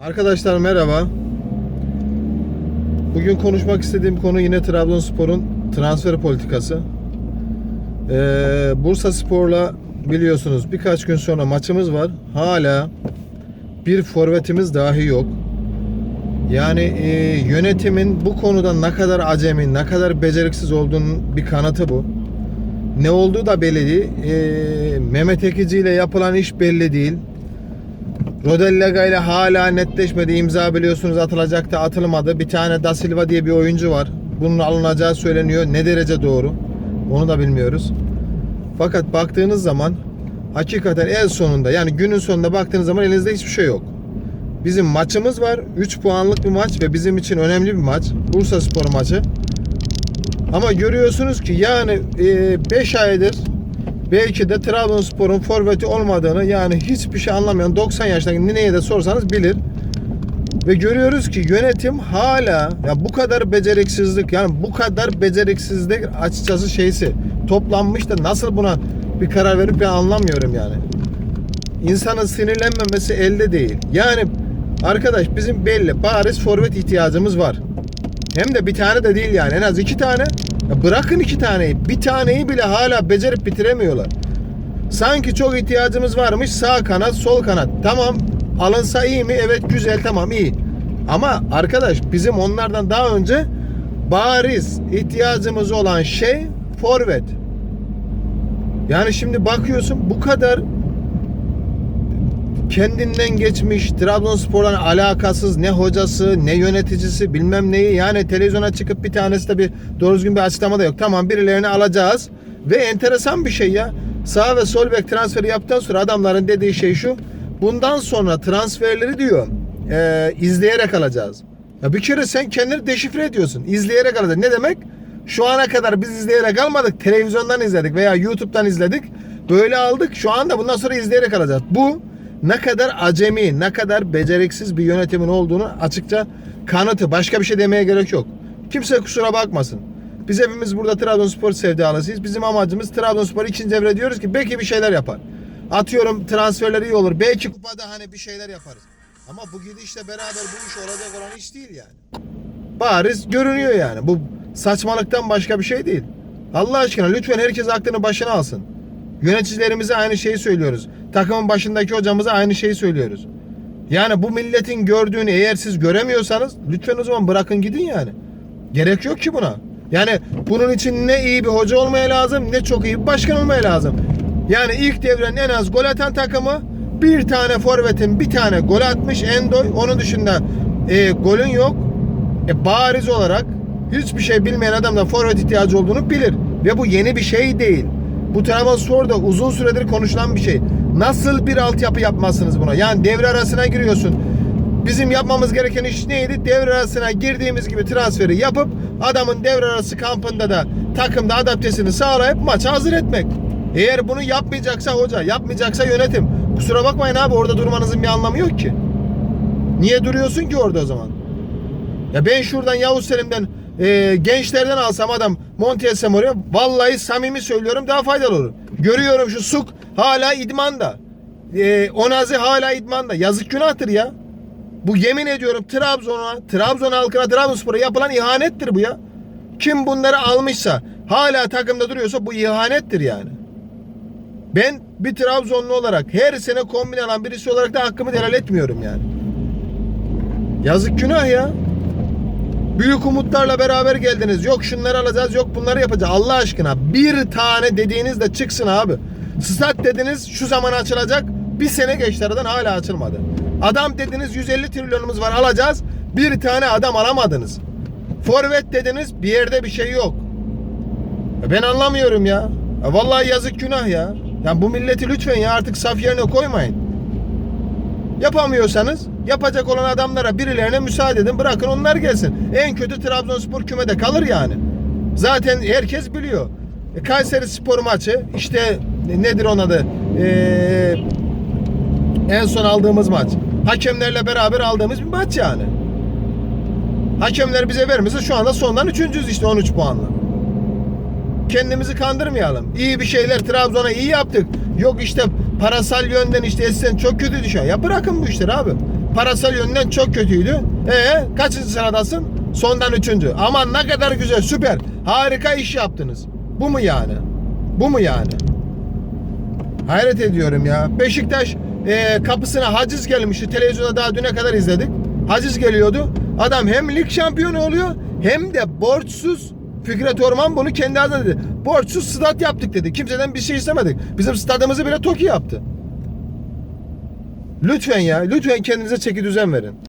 Arkadaşlar merhaba. Bugün konuşmak istediğim konu yine Trabzonspor'un transfer politikası. Ee, Bursa Spor'la biliyorsunuz birkaç gün sonra maçımız var. Hala bir forvetimiz dahi yok. Yani e, yönetimin bu konuda ne kadar acemi, ne kadar beceriksiz olduğunun bir kanıtı bu. Ne olduğu da belli değil. Ee, Mehmet Ekici ile yapılan iş belli değil. Rodellega ile hala netleşmedi. İmza biliyorsunuz atılacaktı atılmadı. Bir tane Da Silva diye bir oyuncu var. Bunun alınacağı söyleniyor. Ne derece doğru? Onu da bilmiyoruz. Fakat baktığınız zaman hakikaten en sonunda yani günün sonunda baktığınız zaman elinizde hiçbir şey yok. Bizim maçımız var. 3 puanlık bir maç ve bizim için önemli bir maç. Bursa Spor maçı. Ama görüyorsunuz ki yani 5 aydır belki de Trabzonspor'un forveti olmadığını yani hiçbir şey anlamayan 90 yaşındaki nineye de sorsanız bilir. Ve görüyoruz ki yönetim hala ya bu kadar beceriksizlik yani bu kadar beceriksizlik açıkçası şeysi toplanmış da nasıl buna bir karar verip ben anlamıyorum yani. İnsanın sinirlenmemesi elde değil. Yani arkadaş bizim belli bariz forvet ihtiyacımız var. Hem de bir tane de değil yani en az iki tane. Ya bırakın iki taneyi. Bir taneyi bile hala becerip bitiremiyorlar. Sanki çok ihtiyacımız varmış sağ kanat sol kanat. Tamam alınsa iyi mi? Evet güzel tamam iyi. Ama arkadaş bizim onlardan daha önce bariz ihtiyacımız olan şey forvet. Yani şimdi bakıyorsun bu kadar kendinden geçmiş Trabzonspor'dan alakasız ne hocası ne yöneticisi bilmem neyi yani televizyona çıkıp bir tanesi de bir doğru düzgün bir açıklama da yok. Tamam birilerini alacağız ve enteresan bir şey ya sağ ve sol bek transferi yaptıktan sonra adamların dediği şey şu bundan sonra transferleri diyor e, izleyerek alacağız. Ya bir kere sen kendini deşifre ediyorsun. İzleyerek alacağız. Ne demek? Şu ana kadar biz izleyerek almadık. Televizyondan izledik veya YouTube'dan izledik. Böyle aldık. Şu anda bundan sonra izleyerek alacağız. Bu ne kadar acemi, ne kadar beceriksiz bir yönetimin olduğunu açıkça kanıtı. Başka bir şey demeye gerek yok. Kimse kusura bakmasın. Biz hepimiz burada Trabzonspor sevdalısıyız. Bizim amacımız Trabzonspor ikinci devre diyoruz ki belki bir şeyler yapar. Atıyorum transferler iyi olur. Belki kupada hani bir şeyler yaparız. Ama bu gidişle beraber bu iş olacak olan iş değil yani. Bariz görünüyor yani. Bu saçmalıktan başka bir şey değil. Allah aşkına lütfen herkes aklını başına alsın. Yöneticilerimize aynı şeyi söylüyoruz. Takımın başındaki hocamıza aynı şeyi söylüyoruz. Yani bu milletin gördüğünü eğer siz göremiyorsanız lütfen o zaman bırakın gidin yani. Gerek yok ki buna. Yani bunun için ne iyi bir hoca olmaya lazım ne çok iyi bir başkan olmaya lazım. Yani ilk devrenin en az gol atan takımı bir tane forvetin bir tane gol atmış Endoy. Onun dışında e, golün yok. E, bariz olarak hiçbir şey bilmeyen adam da forvet ihtiyacı olduğunu bilir. Ve bu yeni bir şey değil. Bu Trabzonspor'da uzun süredir konuşulan bir şey. Nasıl bir altyapı yapmazsınız buna? Yani devre arasına giriyorsun. Bizim yapmamız gereken iş neydi? Devre arasına girdiğimiz gibi transferi yapıp adamın devre arası kampında da takımda adaptesini sağlayıp maça hazır etmek. Eğer bunu yapmayacaksa hoca, yapmayacaksa yönetim. Kusura bakmayın abi orada durmanızın bir anlamı yok ki. Niye duruyorsun ki orada o zaman? Ya ben şuradan Yavuz Selim'den e, gençlerden alsam adam monte etsem oraya vallahi samimi söylüyorum daha faydalı olur. Görüyorum şu Suk hala idmanda. E, Onazi hala idmanda. Yazık günahtır ya. Bu yemin ediyorum Trabzon'a, Trabzon halkına, Trabzonspor'a yapılan ihanettir bu ya. Kim bunları almışsa hala takımda duruyorsa bu ihanettir yani. Ben bir Trabzonlu olarak her sene kombin alan birisi olarak da hakkımı helal etmiyorum yani. Yazık günah ya. Büyük umutlarla beraber geldiniz. Yok şunları alacağız, yok bunları yapacağız. Allah aşkına bir tane dediğiniz de çıksın abi. Stat dediniz şu zaman açılacak. Bir sene geçti aradan hala açılmadı. Adam dediniz 150 trilyonumuz var alacağız. Bir tane adam alamadınız. Forvet dediniz bir yerde bir şey yok. Ya Ben anlamıyorum ya. ya. Vallahi yazık günah ya. Yani bu milleti lütfen ya artık saf yerine koymayın. Yapamıyorsanız yapacak olan adamlara birilerine müsaade edin bırakın onlar gelsin. En kötü Trabzonspor kümede kalır yani. Zaten herkes biliyor. E, Kayseri Spor maçı işte nedir onun adı? Ee, en son aldığımız maç. Hakemlerle beraber aldığımız bir maç yani. Hakemler bize vermese şu anda sondan üçüncüyüz işte 13 puanla. Kendimizi kandırmayalım. İyi bir şeyler Trabzon'a iyi yaptık. Yok işte parasal yönden işte eskiden çok kötü düşüyor. Ya bırakın bu işleri abi. parasal yönden çok kötüydü. E kaçıncı sıradasın? Sondan üçüncü. Aman ne kadar güzel, süper. Harika iş yaptınız. Bu mu yani? Bu mu yani? Hayret ediyorum ya. Beşiktaş e, kapısına haciz gelmişti. Televizyonda daha düne kadar izledik. Haciz geliyordu. Adam hem lig şampiyonu oluyor hem de borçsuz Fikret Orman bunu kendi adına dedi. Borçsuz stat yaptık dedi. Kimseden bir şey istemedik. Bizim stadımızı bile TOKİ yaptı. Lütfen ya, lütfen kendinize çeki düzen verin.